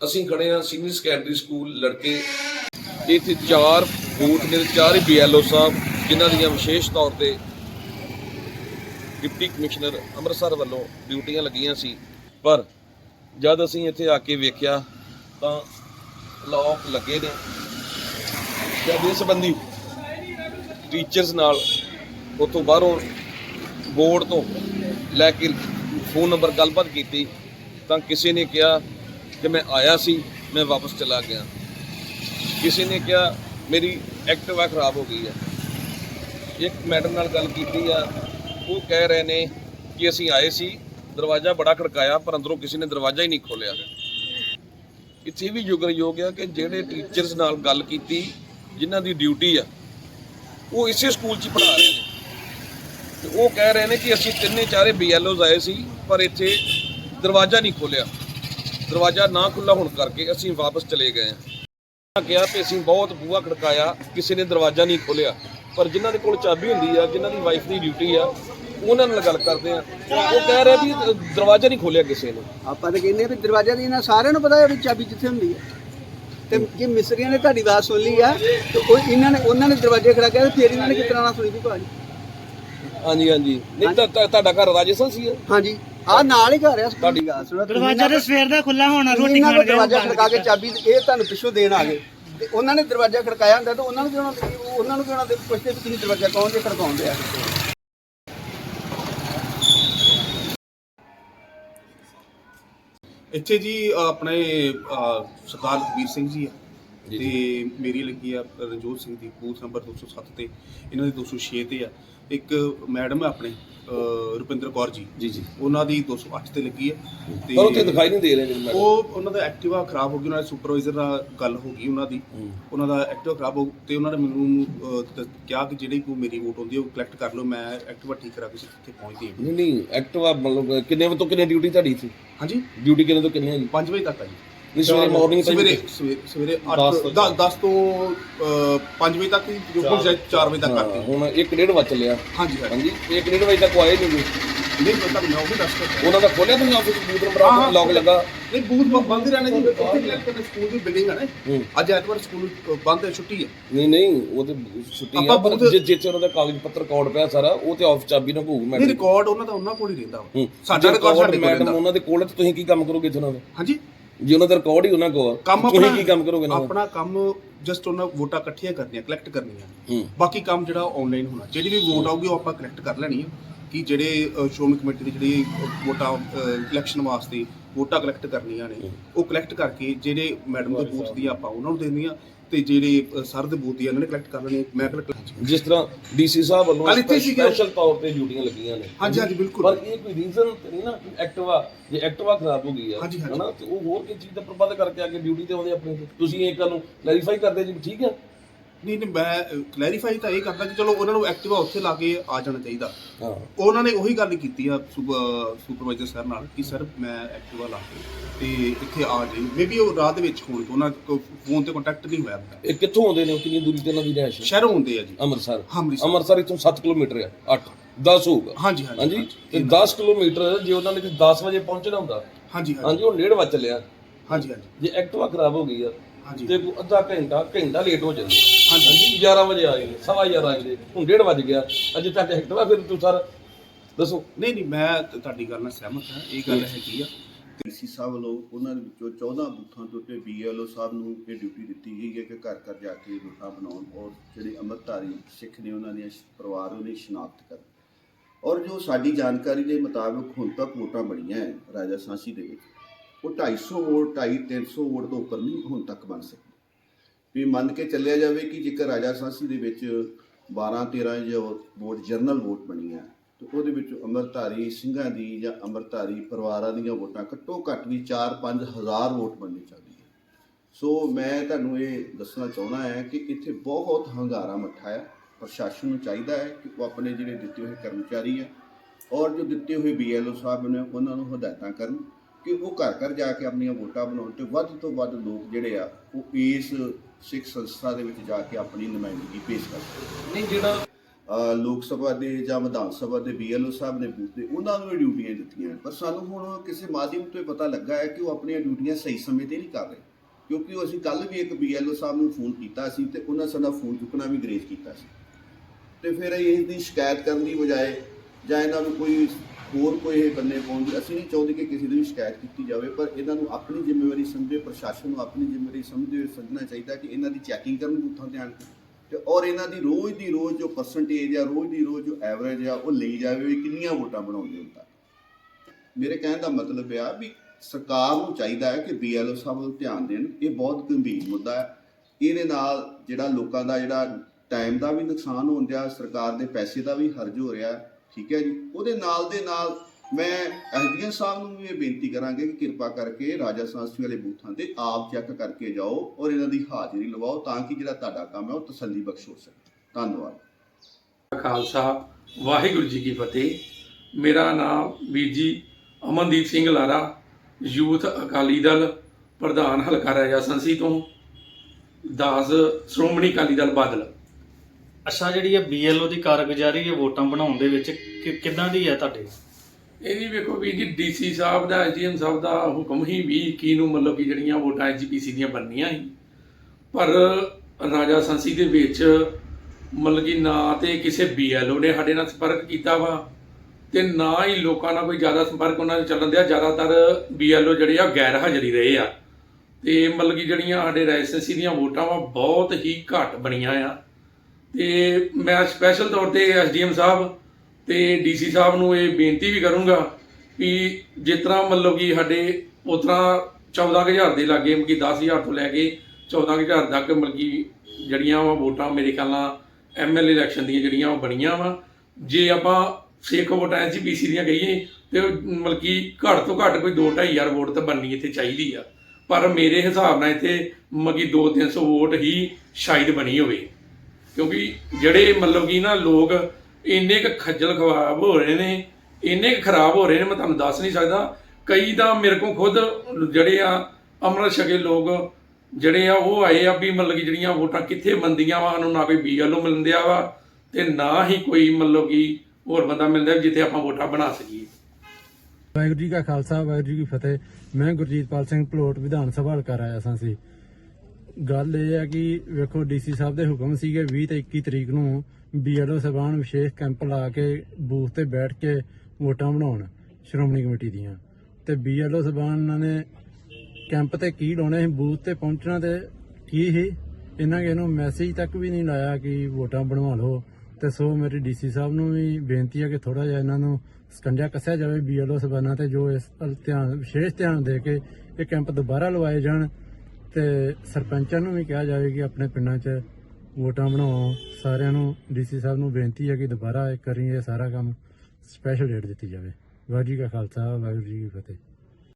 ਅਸੀਂ ਖੜੇ ਹਾਂ ਸੀਨੀਅਰ ਸੈਕੰਡਰੀ ਸਕੂਲ ਲੜਕੇ। ਇੱਥੇ ਚਾਰ ਬੂਥ ਨੇ, ਚਾਰ ਹੀ ਬੀਐਲਓ ਸਾਹਿਬ, ਜਿਨ੍ਹਾਂ ਦੀਆਂ ਵਿਸ਼ੇਸ਼ ਤੌਰ ਤੇ ਡਿਪਟੀ ਕਮਿਸ਼ਨਰ ਅੰਮ੍ਰਿਤਸਰ ਵੱਲੋਂ ਡਿਊਟੀਆਂ ਲੱਗੀਆਂ ਸੀ। ਪਰ ਜਦ ਅਸੀਂ ਇੱਥੇ ਆ ਕੇ ਵੇਖਿਆ, ਤਾਂ ਲੋਕ ਲੱਗੇ ਨੇ। ਜਦ ਇਸ ਸੰਬੰਧੀ ਟੀਚਰਸ ਨਾਲ ਉੱਥੋਂ ਬਾਹਰੋਂ ਬੋਰਡ ਤੋਂ ਲੈ ਕੇ ਫੋਨ ਨੰਬਰ ਗੱਲਬਾਤ ਕੀਤੀ, ਤਾਂ ਕਿਸੇ ਨੇ ਕਿਹਾ ਕਿ ਮੈਂ ਆਇਆ ਸੀ, ਮੈਂ ਵਾਪਸ ਚਲਾ ਗਿਆ। ਕਿਸੇ ਨੇ ਕਿਹਾ, ਮੇਰੀ ਐਕਟਿਵਾ ਖਰਾਬ ਹੋ ਗਈ ਹੈ ਇੱਕ ਮੈਡਮ ਨਾਲ ਗੱਲ ਕੀਤੀ ਆ। ਉਹ ਕਹਿ ਰਹੇ ਨੇ ਕਿ ਅਸੀਂ ਆਏ ਸੀ, ਦਰਵਾਜ਼ਾ ਬੜਾ ਖੜਕਾਇਆ, ਪਰ ਅੰਦਰੋਂ ਕਿਸੇ ਨੇ ਦਰਵਾਜ਼ਾ ਹੀ ਨਹੀਂ ਖੋਲ੍ਹਿਆ। ਇੱਥੇ ਵੀ ਯੋਗ ਆ ਕਿ ਜਿਹੜੇ ਟੀਚਰਸ ਨਾਲ ਗੱਲ ਕੀਤੀ, ਜਿਨ੍ਹਾਂ ਦੀ ਡਿਊਟੀ ਆ, ਉਹ ਇਸੇ ਸਕੂਲ 'ਚ ਪੜ੍ਹਾ ਰਹੇ ਨੇ। ਤੇ ਉਹ ਕਹਿ ਰਹੇ ਨੇ ਕਿ ਅਸੀਂ ਤਿੰਨੇ ਚਾਰੇ ਬੀਐਲਓਜ਼ ਆਏ ਸੀ, ਪਰ ਇੱਥੇ ਦਰਵਾਜ਼ਾ ਨਹੀਂ ਖੋਲ੍ਹਿਆ। ਦਰਵਾਜ਼ਾ ਨਾ ਖੁੱਲਾ ਹੋਣ ਕਰਕੇ ਅਸੀਂ ਵਾਪਸ ਚਲੇ ਗਏ ਹਾਂ। ਕਿਹਾ ਕਿ ਅਸੀਂ ਬਹੁਤ ਬੂਹਾ ਖੜਕਾਇਆ ਕਿਸੇ ਨੇ ਦਰਵਾਜ਼ਾ ਨਹੀਂ ਖੋਲ੍ਹਿਆ। ਪਰ ਜਿਨ੍ਹਾਂ ਦੇ ਕੋਲ ਚਾਬੀ ਹੁੰਦੀ ਆ ਜਿਨ੍ਹਾਂ ਦੀ ਵਾਈਫ ਦੀ ਡਿਊਟੀ ਆ ਉਹਨਾਂ ਨਾਲ ਗੱਲ ਕਰਦੇ ਆ ਉਹ ਕਹਿ ਰਿਹਾ ਵੀ ਦਰਵਾਜ਼ਾ ਨਹੀਂ ਖੋਲ੍ਹਿਆ ਕਿਸੇ ਨੇ। ਆਪਾਂ ਤਾਂ ਕਹਿੰਦੇ ਆ ਵੀ ਦਰਵਾਜ਼ਾ ਦੀ ਇਹਨਾਂ ਸਾਰਿਆਂ ਨੂੰ ਪਤਾ ਹੈ ਵੀ ਚਾਬੀ ਕਿੱਥੇ ਹੁੰਦੀ ਹੈ ਤੇ ਜੇ ਮਿਸਰੀਆਂ ਨੇ ਤੁਹਾਡੀ ਬਾਤ ਸੁਣ ਲਈ ਆ ਤੇ ਉਹ ਇਹਨਾਂ ਨੇ ਉਹਨਾਂ ਨੇ ਦਰਵਾਜ਼ੇ ਖੜਾ ਕੇ ਫਿਰ ਇਹਨਾਂ ਨੇ ਕਿਤਨਾ ਨਾ ਸੁਣੀ ਵੀ ਭਾਜੀ ਹਾਂਜੀ ਹਾਂਜੀ। ਨਹੀਂ ਤਾਂ ਤਾਂ- ਤੁਹਾਡਾ ਘਰ ਰਾਜਸਥਾਨ ਸੀ ਹਾਂਜੀ। ਆ ਨਾਲ ਹੀ ਘਰ ਆ ਤੁਹਾਡੀ ਗੱਲ ਸੁਣੋ ਦਰਵਾਜ਼ਾ ਤੇ ਸਵੇਰ ਦਾ ਖੁੱਲਾ ਹੋਣਾ ਰੋਟੀ ਇਹਨਾਂ ਖਾਣ ਗਏ ਦਰਵਾਜ਼ਾ ਖੜਕਾ ਕੇ ਚਾਬੀ ਇਹ ਤੁਹਾਨੂੰ ਪਿੱਛੋਂ ਦੇਣ ਆ ਗਏ। ਤੇ ਉਹਨਾਂ ਨੇ ਦਰਵਾਜ਼ਾ ਖੜਕਾਇਆ ਹੁੰਦਾ ਤਾਂ ਉਹਨਾਂ ਨੂੰ ਕਿਉਂ ਨਾ ਉਹਨਾਂ ਨੂੰ ਕਿਉਂ ਨਾ ਪੁੱਛਦੇ ਵੀ ਤੁਸੀਂ ਦਰਵਾਜ਼ਾ ਕੌਣ ਜੇ ਖੜਕਾਉਂਦੇ ਆ? ਇੱਥੇ ਜੀ ਆਪਣੇ ਸਰਦਾਰ ਲਖਬੀਰ ਸਿੰਘ ਜੀ ਆ। ਤੇ ਮੇਰੀ ਲੱਗੀ ਆ ਰਣਜੋਤ ਸਿੰਘ ਦੀ ਬੂਥ ਨੰਬਰ 207 ਤੇ ਇਹਨਾਂ ਦੀ 206 ਤੇ ਆ। ਇੱਕ ਮੈਡਮ ਆਪਣੇ ਰੁਪਿੰਦਰ ਕੌਰ ਜੀ। ਜੀ ਜੀ। ਉਹਨਾਂ ਦੀ 208 ਤੇ ਲੱਗੀ ਆ ਪਰ ਉੱਥੇ ਦਿਖਾਈ ਨਹੀਂ ਦੇ ਰਹੇ ਨੇ ਮੈਡਮ। ਉਹ ਉਹਨਾਂ ਦਾ ਐਕਟਿਵਾ ਖਰਾਬ ਹੋ ਗਈ ਉਹਨਾਂ ਦੇ ਸੁਪਰਵਾਈਜ਼ਰ ਨਾਲ ਗੱਲ ਹੋ ਗਈ ਉਹਨਾਂ ਦੀ। ਉਹਨਾਂ ਦਾ ਐਕਟਿਵਾ ਖਰਾਬ ਹੋ ਤੇ ਉਹਨਾਂ ਨੇ ਮੈਨੂੰ ਅਹ, ਦ- ਕਿਹਾ ਕਿ ਜਿਹੜੀ ਕੋਈ ਮੇਰੀ ਵੋਟ ਹੁੰਦੀ ਹੈ ਉਹ ਕਲੈਕਟ ਕਰ ਲਓ ਮੈਂ ਐਕਟਿਵਾ ਠੀਕ ਕਰਾ ਕੇ ਇੱਥੇ ਪਹੁੰਚਦੀ ਹਾਂ। ਨਹੀਂ ਨਹੀਂ ਐਕਟਿਵਾ ਮਤਲਬ ਕਿੰਨੇ ਵਜੇ ਤੋਂ ਕਿੰਨੇ ਡਿਊਟੀ ਤੁਹਾਡੀ ਸੀ? ਹਾਂਜੀ। ਡਿਊਟੀ ਕਿੰਨੇ ਤੋਂ ਕਿੰਨੇ ਹੈ ਜੀ? 5 ਵਜੇ ਤੱਕ ਆ ਜੀ। ਨਹੀਂ ਸਵੇਰੇ ਮਾਰਨਿੰਗ ਸਵੇਰੇ ਸਵੇਰੇ ਸਵੇਰੇ 8 10 ਤੋਂ 5 ਵਜੇ ਤੱਕ ਹੀ ਜੋ ਕੁਝ 4 ਵਜੇ ਤੱਕ ਕਰਦੀ ਹੁਣ ਇੱਕ ਡੇਢ ਵਜ ਚੱਲਿਆ। ਹਾਂਜੀ ਹਾਂਜੀ। ਹਾਂਜੀ ਇੱਕ ਡੇਢ ਵਜੇ ਤੱਕ ਉਹ ਆਏ ਨਹੀਂ ਜੀ ਨਹੀਂ ਪਤਾ ਮੈਂ ਉਹ ਵੀ ਦੱਸ ਸਕਦਾ। ਉਹਨਾਂ ਦਾ ਖੋਲਿਆ ਤੁਸੀਂ ਆਫਿਸ ਬੂਥ ਨੰਬਰ ਹਾਂ, ਹਾਂ। ਲੌਕ ਲੱਗਾ। ਨਹੀਂ ਬੂਥ ਬ- ਬੰਦ ਹੀ ਰਹਿਣੇ ਜੀ ਉੱਥੇ ਕਲੈਕਟ ਕਰਨੇ ਸਕੂਲ ਦੀ ਬਿਲਡਿੰਗ ਹੈ ਨਾ। ਹੂੰ। ਅੱਜ ਐਤਵਾਰ ਸਕੂਲ ਅ, ਬੰਦ ਹੈ ਛੁੱਟੀ ਹੈ। ਨਹੀਂ ਨਹੀਂ ਉਹ ਤੇ ਛੁੱਟੀ ਆ। ਆਪਾਂ ਪਰ ਜੇ ਜਿੱਥੇ ਉਹਨਾਂ ਦਾ ਕਾਗਜ਼ ਪੱਤਰ ਰਿਕਾਰਡ ਪਿਆ ਸਾਰਾ ਉਹ ਤੇ ਆਫਿਸ ਚਾਬੀ ਨਾ ਭੂਗ ਨਹੀਂ ਮੈਡਮ ਰਿਕਾਰਡ ਉਹਨਾਂ ਦਾ ਉਹਨਾਂ ਕੋਲ ਹੀ ਰਹਿੰਦਾ। ਵਾ। ਹੂੰ। ਸਾਡਾ ਜੇ ਰਿਕਾਰਡ ਸਾਡੇ ਕੋਲ ਮੈਡਮ ਰਹਿੰਦਾ। ਉਹਨਾਂ ਦੇ ਕੋਲ ਹੈ ਤੇ ਤੁਸੀਂ ਕੀ ਕੰਮ ਕਰੋਗੇ ਇੱਥੇ ਉਹਨਾਂ ਦਾ? ਹਾਂਜੀ। ਜੇ ਉਹਨਾਂ ਦਾ ਰਿਕਾਰਡ ਹੀ ਉਹਨਾਂ ਕੋਲ ਆ, ਕੰਮ ਤੁਸੀਂ ਆਪਣਾ ਕੀ ਕੰਮ ਕਰੋਗੇ ਦਾ ਆਪਣਾ ਕੰਮ ਜਸਟ ਉਹਨਾਂ ਵੋਟਾਂ ਇਕੱਠੀਆਂ ਕਰਨੀਆਂ ਕਲੈਕਟ ਕਰਨੀਆਂ। ਹੂੰ। ਬਾਕੀ ਕੰਮ ਜਿਹੜਾ ਆਨਲਾਈਨ ਹੋਣਾ। ਜਿਹੜੀ ਵੀ ਵੋਟ ਆਊਗੀ ਉਹ ਆਪਾਂ ਕਲੈਕਟ ਕਰ ਲੈਣੀ ਹੈ ਕਿ ਜਿਹੜੇ ਅ, ਸ਼੍ਰੋਮਣੀ ਕਮੇਟੀ ਦੀ ਜਿਹੜੀ ਅ, ਵੋਟਾਂ ਇਲੈਕਸ਼ਨ ਵਾਸਤੇ ਵੋਟਾਂ ਕਲੈਕਟ ਕਰਨੀਆਂ ਨੇ ਉਹ ਕਲੈਕਟ ਕਰਕੇ ਜਿਹੜੇ ਮੈਡਮ ਦੇ ਬੂਥ ਦੀ ਆਪਾਂ ਉਹਨਾਂ ਨੂੰ ਦੇਣੀਆਂ ਤੇ ਜਿਹੜੇ ਅ, ਸਰ ਦੇ ਬੂਥ ਦੀ ਇਹਨਾਂ ਨੇ ਕਲੈਕਟ ਕਰ ਲੈਣੀ ਮੈਂ ਕਲੈਕਟ ਜਿਸ ਤਰ੍ਹਾਂ ਡੀਸੀ ਸਾਹਿਬ ਵੱਲੋਂ ਕੱਲ੍ਹ ਇੱਥੇ ਸੀਗੇ ਉਹ। ਸਪੈਸ਼ਲ ਤੌਰ ਤੇ ਡਿਊਟੀਆਂ ਲੱਗੀਆਂ ਨੇ ਹਾਂਜੀ ਹਾਂਜੀ ਬਿਲਕੁਲ ਪਰ ਇਹ ਕੋਈ ਰੀਜ਼ਨ ਤੇ ਨਹੀਂ ਨਾ ਐਕਟਿਵਾ ਜੇ ਐਕਟਿਵਾ ਖਰਾਬ ਹੋ ਗਈ ਆ ਹਾਂਜੀ, ਹਾਂਜੀ। ਹਨਾ ਤੇ ਉਹ ਹੋਰ ਕੀ ਚੀਜ਼ ਦਾ ਪ੍ਰਬੰਧ ਕਰਕੇ ਆ ਕੇ ਡਿਊਟੀ ਤੇ ਆਉਂਦੇ ਆਪਣੇ ਤੇ। ਤੁਸੀਂ ਇਹ ਗੱਲ ਨੂੰ ਕਲੈਰੀਫਾਈ ਕਰਦੇ ਜੀ ਠੀਕ ਹੈ ਨਹੀਂ ਨਹੀਂ ਮੈਂ ਕਲੈਰੀਫਾਈ ਤਾਂ ਇਹ ਕਰਦਾ ਕਿ ਚਲੋ ਉਹਨਾਂ ਨੂੰ ਐਕਟਿਵਾ ਉੱਥੇ ਲਾ ਕੇ ਆ ਜਾਣਾ ਚਾਹੀਦਾ। ਹਾਂ। ਉਹਨਾਂ ਨੇ ਉਹੀ ਗੱਲ ਕੀਤੀ ਆ ਸੁਪਰਵਾਈਜ਼ਰ ਸਰ ਨਾਲ ਕਿ ਸਰ ਮੈਂ ਐਕਟਿਵਾ ਲਾ ਕੇ ਤੇ ਇੱਥੇ ਆ ਜਾਈ। ਮੇਬੀ ਉਹ ਰਾਤ ਦੇ ਵਿੱਚ ਹੋਣ ਉਹਨਾਂ ਕੋ ਫੋਨ ਤੇ ਕੰਟੈਕਟ ਨਹੀਂ ਹੋਇਆ। ਇਹ ਕਿੱਥੋਂ ਆਉਂਦੇ ਨੇ ਕਿੰਨੀ ਦੂਰੀ ਤੇ ਉਹਨਾਂ ਦੀ ਰਹਿਸ਼ ਸ਼ਹਿਰੋਂ ਹੁੰਦੇ ਆ ਜੀ। ਅੰਮ੍ਰਿਤਸਰ। ਅੰਮ੍ਰਿਤਸਰ। ਇੱਥੋਂ 7 ਕਿਲੋਮੀਟਰ ਹੈ 8 10 ਹੋਊਗਾ। ਹਾਂਜੀ ਹਾਂਜੀ ਤੇ 10 ਕਿਲੋਮੀਟਰ ਜੇ ਉਹਨਾਂ ਨੇ 10 ਵਜੇ ਪਹੁੰਚਣਾ ਹੁੰਦਾ ਹਾਂਜੀ ਹਾਂਜੀ। ਉਹ ਵਜ ਚੱਲਿਆ। ਹਾਂਜੀ ਹਾਂਜੀ। ਜੇ ਐਕਟਿਵਾ ਖਰਾਬ ਹੋ ਗਈ ਆ ਹਾਂਜੀ। ਤੇ ਅੱਧਾ ਘੰਟਾ ਘੰਟਾ ਲੇਟ ਹੋ ਜਾਂਦੀ। ਹਾਂਜੀ। 11 ਵਜੇ ਆਏ ਨੇ, ਸਵਾ 11 ਆਏ ਹੁਣ ਡੇਢ ਵਜ ਗਿਆ। ਅਜੇ ਤੱਕ ਐਕਟਿਵਾ ਫਿਰ ਤੂੰ ਸਰ ਦੱਸੋ। ਨਹੀਂ ਨਹੀਂ ਮੈਂ ਤ- ਤੁਹਾਡੀ ਗੱਲ ਨਾਲ ਸਹਿਮਤ ਹਾਂ। ਇਹ ਗੱਲ ਹੈਗੀ ਆ ਡੀਸੀ ਸਾਹਿਬ ਵੱਲੋਂ ਉਹਨਾਂ ਦੇ ਵਿੱਚੋਂ 14 ਬੂਥਾਂ ਦੇ ਉੱਤੇ ਬੀਐਲਓ ਸਾਹਿਬ ਨੂੰ ਇਹ ਡਿਊਟੀ ਦਿੱਤੀ ਗਈ ਹੈ ਕਿ ਘਰ ਘਰ ਜਾ ਕੇ ਵੋਟਾਂ ਬਣਾਉਣ ਔਰ ਜਿਹੜੇ ਅੰਮ੍ਰਿਤਧਾਰੀ ਸਿੱਖ ਨੇ ਉਹਨਾਂ ਦੀਆਂ ਪਰਿਵਾਰ ਉਹਦੀ ਸ਼ਨਾਖਤ ਕਰਨ। ਔਰ ਜੋ ਸਾਡੀ ਜਾਣਕਾਰੀ ਦੇ ਮੁਤਾਬਕ ਹੁਣ ਤੱਕ ਵੋਟਾਂ ਬਣੀਆਂ ਹੈ ਰਾਜਾ ਸਾਂਸੀ ਦੇ ਵਿੱਚ ਉਹ 250 ਵੋਟ 250 300 ਵੋਟ ਤੋਂ ਉੱਪਰ ਨਹੀਂ ਹੁਣ ਤੱਕ ਬਣ ਸਕਦੀ ਵੀ ਮੰਨ ਕੇ ਚੱਲਿਆ ਜਾਵੇ ਕਿ ਜੇਕਰ ਰਾਜਾ ਸਾਂਸੀ ਦੇ ਵਿੱਚ 12 13 ਜੋ ਵੋਟ ਜਰਨਲ ਵੋਟ ਬਣੀ ਹੈ ਤੇ ਉਹਦੇ ਵਿੱਚ ਅੰਮ੍ਰਿਤਧਾਰੀ ਸਿੰਘਾਂ ਦੀ ਜਾਂ ਅੰਮ੍ਰਿਤਧਾਰੀ ਪਰਿਵਾਰਾਂ ਦੀਆਂ ਵੋਟਾਂ ਘੱਟੋ ਘੱਟ ਵੀ 4-5 ਹਜ਼ਾਰ ਵੋਟ ਬਣਨੀ ਚਾਹੀਦੀ ਹੈ। ਸੋ ਮੈਂ ਤੁਹਾਨੂੰ ਇਹ ਦੱਸਣਾ ਚਾਹੁੰਦਾ ਹੈ ਕਿ ਇੱਥੇ ਬਹੁਤ ਹੰਗਾਰਾ ਮੱਠਾ ਹੈ ਪ੍ਰਸ਼ਾਸਨ ਨੂੰ ਚਾਹੀਦਾ ਹੈ ਕਿ ਉਹ ਆਪਣੇ ਜਿਹੜੇ ਦਿੱਤੇ ਹੋਏ ਕਰਮਚਾਰੀ ਹੈ ਔਰ ਜੋ ਦਿੱਤੇ ਹੋਏ ਬੀਐਲਓ ਸਾਹਿਬ ਨੇ ਉਹਨਾਂ ਨੂੰ ਹਦਾਇਤਾਂ ਕਰਨ। ਕਿ ਉਹ ਘਰ ਘਰ ਜਾ ਕੇ ਆਪਣੀਆਂ ਵੋਟਾਂ ਬਣਾਉਣ ਤੇ ਵੱਧ ਤੋਂ ਵੱਧ ਲੋਕ ਜਿਹੜੇ ਆ ਉਹ ਇਸ ਸਿੱਖ ਸੰਸਥਾ ਦੇ ਵਿੱਚ ਜਾ ਕੇ ਆਪਣੀ ਨੁਮਾਇੰਦਗੀ ਪੇਸ਼ ਕਰ ਸਕਣ ਨਹੀਂ ਜਿਹੜਾ ਲੋਕ ਸਭਾ ਦੇ ਜਾਂ ਵਿਧਾਨ ਸਭਾ ਦੇ ਬੀਐਲਓ ਸਾਹਿਬ ਨੇ ਬੂਥ ਦੇ ਉਹਨਾਂ ਨੂੰ ਡਿਊਟੀਆਂ ਦਿੱਤੀਆਂ ਪਰ ਸਾਨੂੰ ਹੁਣ ਕਿਸੇ ਮਾਧਿਅਮ ਤੋਂ ਪਤਾ ਲੱਗਾ ਹੈ ਕਿ ਉਹ ਆਪਣੀਆਂ ਡਿਊਟੀਆਂ ਸਹੀ ਸਮੇਂ ਤੇ ਨਹੀਂ ਕਰ ਰਹੇ। ਕਿਉਂਕਿ ਉਹ ਅਸੀਂ ਕੱਲ ਵੀ ਇੱਕ ਬੀਐਲਓ ਸਾਹਿਬ ਨੂੰ ਫੋਨ ਕੀਤਾ ਸੀ ਤੇ ਉਹਨਾਂ ਸਾਡਾ ਫੋਨ ਚੁੱਕਣਾ ਵੀ ਗਰੇਜ ਕੀਤਾ ਸੀ। ਤੇ ਫਿਰ ਇਸ ਦੀ ਸ਼ਿਕਾਇਤ ਕਰਨ ਦੀ ਬਜਾਏ ਜਾਂ ਇਹਨਾਂ ਨੂੰ ਕੋਈ ਹੋਰ ਕੋਈ ਇਹ ਬੰਨੇ ਪਾਉਣ ਦੀ, ਅਸੀਂ ਨਹੀਂ ਚਾਹੁੰਦੇ ਕਿ ਕਿਸੇ ਦੀ ਵੀ ਸ਼ਿਕਾਇਤ ਕੀਤੀ ਜਾਵੇ, ਪਰ ਇਹਨਾਂ ਨੂੰ ਆਪਣੀ ਜ਼ਿੰਮੇਵਾਰੀ ਸਮਝੇ, ਪ੍ਰਸ਼ਾਸਨ ਨੂੰ ਆਪਣੀ ਜ਼ਿੰਮੇਵਾਰੀ ਸਮਝਦੇ ਹੋਏ ਸਮਝਣਾ ਚਾਹੀਦਾ ਕਿ ਇਹਨਾਂ ਦੀ ਚੈਕਿੰਗ ਕਰਨ ਬੂਥਾਂ ਤੇ ਆਣ ਤੇ ਔਰ ਇਹਨਾਂ ਦੀ ਰੋਜ਼ ਦੀ ਰੋਜ਼ ਜੋ ਪਰਸੈਂਟੇਜ ਆ, ਰੋਜ਼ ਦੀ ਰੋਜ਼ ਜੋ ਐਵਰੇਜ ਆ, ਉਹ ਲਈ ਜਾਵੇ ਵੀ ਕਿੰਨੀਆਂ ਵੋਟਾਂ ਬਣਾਉਂਦੇ ਹੁੰਦਾ ਮੇਰੇ ਕਹਿਣ ਦਾ ਮਤਲਬ ਆ ਵੀ ਸਰਕਾਰ ਨੂੰ ਚਾਹੀਦਾ ਹੈ ਕਿ ਬੀਐਲਓ ਸਾਹਿਬ ਵੱਲ ਧਿਆਨ ਦੇਣ। ਇਹ ਬਹੁਤ ਗੰਭੀਰ ਮੁੱਦਾ ਹੈ। ਇਹਦੇ ਨਾਲ ਜਿਹੜਾ ਲੋਕਾਂ ਦਾ ਜਿਹੜਾ ਟਾਈਮ ਦਾ ਵੀ ਨੁਕਸਾਨ ਹੋਣ ਡਿਆ ਸਰਕਾਰ ਦੇ ਪੈਸੇ ਦਾ ਵੀ ਹਰਜ ਹੋ ਰਿਹਾ ਠੀਕ ਹੈ ਜੀ? ਉਹਦੇ ਨਾਲ ਦੇ ਨਾਲ ਮੈਂ ਐਸਡੀਐਮ ਸਾਹਿਬ ਨੂੰ ਵੀ ਇਹ ਬੇਨਤੀ ਕਰਾਂਗੇ ਕਿ ਕਿਰਪਾ ਕਰਕੇ ਰਾਜਾ ਸਾਂਸੀ ਵਾਲੇ ਬੂਥਾਂ ਤੇ ਆਪ ਚੈੱਕ ਕਰਕੇ ਜਾਓ ਔਰ ਇਹਨਾਂ ਦੀ ਹਾਜ਼ਰੀ ਲਵਾਓ ਤਾਂ ਕਿ ਜਿਹੜਾ ਤੁਹਾਡਾ ਕੰਮ ਹੈ ਉਹ ਤਸੱਲੀ ਬਖਸ਼ ਹੋ ਸਕੇ। ਧੰਨਵਾਦ। ਖਾਲਸਾ, ਵਾਹਿਗੁਰੂ ਜੀ ਕੀ ਫਤਿਹ। ਮੇਰਾ ਨਾਮ ਵੀਰ ਜੀ ਅਮਨਦੀਪ ਸਿੰਘ ਲਾਰਾ, ਯੂਥ ਅਕਾਲੀ ਦਲ ਪ੍ਰਧਾਨ ਹਲਕਾ ਰਾਜਾ ਸੰਸੀ ਤੋਂ, ਦਾਸ ਸ਼੍ਰੋਮਣੀ ਅਕਾਲੀ ਦਲ ਬਾਦਲ। ਅੱਛਾ, ਜਿਹੜੀ ਇਹ ਬੀਐਲਓ ਦੀ ਕਾਰਗੁਜ਼ਾਰੀ ਹੈ ਵੋਟਾਂ ਬਣਾਉਣ ਦੇ ਵਿੱਚ ਕਿ- ਕਿੱਦਾਂ ਦੀ ਹੈ ਤੁਹਾਡੇ? ਇਹ ਵੀ ਵੇਖੋ ਵੀ ਜੀ ਡੀਸੀ ਸਾਹਿਬ ਦਾ ਐਜੀਐਮ ਸਾਹਿਬ ਦਾ ਹੁਕਮ ਹੀ ਵੀ 21 ਨੂੰ ਮਤਲਬ ਕਿ ਜਿਹੜੀਆਂ ਵੋਟਾਂ ਐਜੀਪੀਸੀ ਦੀਆਂ ਬਣਨੀਆਂ ਸੀ। ਪਰ ਰਾਜਾ ਸੰਸੀ ਦੇ ਵਿੱਚ ਮਤਲਬ ਕਿ ਨਾ ਤੇ ਕਿਸੇ ਬੀਐਲਓ ਨੇ ਸਾਡੇ ਨਾਲ ਸੰਪਰਕ ਕੀਤਾ ਵਾ ਤੇ ਨਾ ਹੀ ਲੋਕਾਂ ਨਾਲ ਕੋਈ ਜ਼ਿਆਦਾ ਸੰਪਰਕ ਉਹਨਾਂ ਦੇ ਚੱਲਣ ਦਿਆ। ਜ਼ਿਆਦਾਤਰ ਬੀਐਲਓ ਜਿਹੜੇ ਆ ਗੈਰ ਹਾਜ਼ਰੀ ਰਹੇ ਆ। ਤੇ ਮਤਲਬ ਕਿ ਜਿਹੜੀਆਂ ਸਾਡੇ ਰੈਜੀਸਟੈਂਸੀ ਦੀਆਂ ਵੋਟਾਂ ਵਾ, ਬਹੁਤ ਹੀ ਘੱਟ ਬਣੀਆਂ ਆ। ਤੇ ਮੈਂ ਸਪੈਸ਼ਲ ਤੌਰ ਤੇ ਐਸਡੀਐਮ ਸਾਹਿਬ ਤੇ ਡੀਸੀ ਸਾਹਿਬ ਨੂੰ ਇਹ ਬੇਨਤੀ ਵੀ ਕਰੂੰਗਾ ਵੀ ਜਿਸ ਤਰ੍ਹਾਂ ਮਤਲਬ ਕਿ ਸਾਡੇ ਉਸ ਤਰ੍ਹਾਂ 14000 ਦੇ ਲਾਗੇ, ਮਤਲਬ ਕਿ 10000 ਤੋਂ ਲੈ ਕੇ 14000 ਤੱਕ ਮਤਲਬ ਕਿ ਜਿਹੜੀਆਂ ਵਾ ਵੋਟਾਂ ਮੇਰੇ ਖਿਆਲ ਨਾਲ ਐਮਐਲਏ ਇਲੈਕਸ਼ਨ ਦੀਆਂ ਜਿਹੜੀਆਂ ਉਹ ਬਣੀਆਂ ਵਾ। ਜੇ ਆਪਾਂ ਸਿੱਖ ਵੋਟਾਂ ਐਸਜੀਪੀਸੀ ਦੀਆਂ ਕਹੀਏ ਤੇ ਮਤਲਬ ਕਿ ਘੱਟ ਤੋਂ ਘੱਟ ਕੋਈ 2-2500 ਵੋਟ ਤਾਂ ਬਣਨੀ ਇੱਥੇ ਚਾਹੀਦੀ ਆ। ਪਰ ਮੇਰੇ ਹਿਸਾਬ ਨਾਲ ਇੱਥੇ ਮਤਲਬ ਕਿ 2-300 ਵੋਟ ਹੀ ਸ਼ਾਇਦ ਬਣੀ ਹੋਵੇ। ਕਿਉਂਕਿ ਜਿਹੜੇ ਮਤਲਬ ਕਿ ਨਾ ਲੋਕ ਇੰਨੇ ਕੁ ਖੱਜਲ ਖਵਾਬ ਹੋ ਰਹੇ ਨੇ, ਇੰਨੇ ਕੁ ਖਰਾਬ ਹੋ ਰਹੇ ਨੇ, ਮੈਂ ਤੁਹਾਨੂੰ ਦੱਸ ਨਹੀਂ ਸਕਦਾ। ਕਈ ਤਾਂ ਮੇਰੇ ਕੋਲ ਖੁਦ ਜਿਹੜੇ ਆ ਅੰਮ੍ਰਿਤ ਛਕੇ ਲੋਕ ਜਿਹੜੇ ਆ, ਉਹ ਆਏ ਆ ਵੀ ਮਤਲਬ ਕਿ ਜਿਹੜੀਆਂ ਵੋਟਾਂ ਕਿੱਥੇ ਬੰਦੀਆਂ ਵਾ, ਉਹਨੂੰ ਨਾ ਕੋਈ ਬੀਐਲਓ ਮਿਲਦਿਆ ਵਾ ਤੇ ਨਾ ਹੀ ਕੋਈ ਮਤਲਬ ਕਿ ਹੋਰ ਬੰਦਾ ਮਿਲਦਾ ਜਿੱਥੇ ਆਪਾਂ ਵੋਟਾਂ ਬਣਾ ਸਕੀਏ। ਵਾਹਿਗੁਰੂ ਜੀ ਕਾ ਖਾਲਸਾ, ਵਾਹਿਗੁਰੂ ਜੀ ਕੀ ਫਤਿਹ। ਮੈਂ ਗੁਰਜੀਤਪਾਲ ਸਿੰਘ ਭਲੋਟ ਵਿਧਾਨ ਸਭਾ ਹਲਕਾ ਆਇਆ ਸਾਂ ਸੀ। ਗੱਲ ਇਹ ਹੈ ਕਿ ਵੇਖੋ ਡੀਸੀ ਸਾਹਿਬ ਦੇ ਹੁਕਮ ਸੀਗੇ 20 ਤੇ 21 ਤਰੀਕ ਨੂੰ ਬੀਐਲਓ ਸਭਾਨ ਵਿਸ਼ੇਸ਼ ਕੈਂਪ ਲਾ ਕੇ ਬੂਥ ਤੇ ਬੈਠ ਕੇ ਵੋਟਾਂ ਬਣਾਉਣ ਸ਼੍ਰੋਮਣੀ ਕਮੇਟੀ ਦੀਆਂ। ਤੇ ਬੀਐਲਓ ਸਭਾਨ ਨੇ ਕੈਂਪ ਤੇ ਕੀ ਲਾਉਣੇ ਸੀ? ਬੂਥ ਤੇ ਪਹੁੰਚਣਾ ਤੇ ਕੀ ਸੀ? ਇਹਨਾਂ ਕੇ ਨੂੰ ਮੈਸੇਜ ਤੱਕ ਵੀ ਨਹੀਂ ਲਾਇਆ ਕਿ ਵੋਟਾਂ ਬਣਵਾ ਲਓ। ਤੇ ਸੋ ਮੇਰੀ ਡੀਸੀ ਸਾਹਿਬ ਨੂੰ ਵੀ ਬੇਨਤੀ ਹੈ ਕਿ ਥੋੜਾ ਜਿਹਾ ਇਹਨਾਂ ਨੂੰ ਸਕੰਜਾ ਕੱਸਿਆ ਜਾਵੇ ਬੀਐਲਓ ਸਭਾਨਾਂ ਤੇ, ਜੋ ਇਸ ਧਿਆਨ, ਵਿਸ਼ੇਸ਼ ਧਿਆਨ ਦੇ ਕੇ ਇਹ ਕੈਂਪ ਦੁਬਾਰਾ ਲਵਾਏ ਜਾਣ। ਤੇ ਸਰਪੰਚਾਂ ਨੂੰ ਵੀ ਕਿਹਾ ਜਾਵੇ ਕਿ ਆਪਣੇ ਪਿੰਡਾਂ 'ਚ ਵੋਟਾਂ ਬਣਾਓ। ਸਾਰਿਆਂ ਨੂੰ, ਡੀਸੀ ਸਾਹਿਬ ਨੂੰ ਬੇਨਤੀ ਹੈ ਕਿ ਦੁਬਾਰਾ ਇਹ ਕਰੀ ਸਾਰਾ ਕੰਮ ਸਪੈਸ਼ਲ ਡੇਟ ਦਿੱਤੀ ਜਾਵੇ। ਵਾਹਿਗੁਰੂ ਜੀ ਕਾ ਖਾਲਸਾ, ਵਾਹਿਗੁਰੂ ਜੀ ਕੀ ਫਤਿਹ।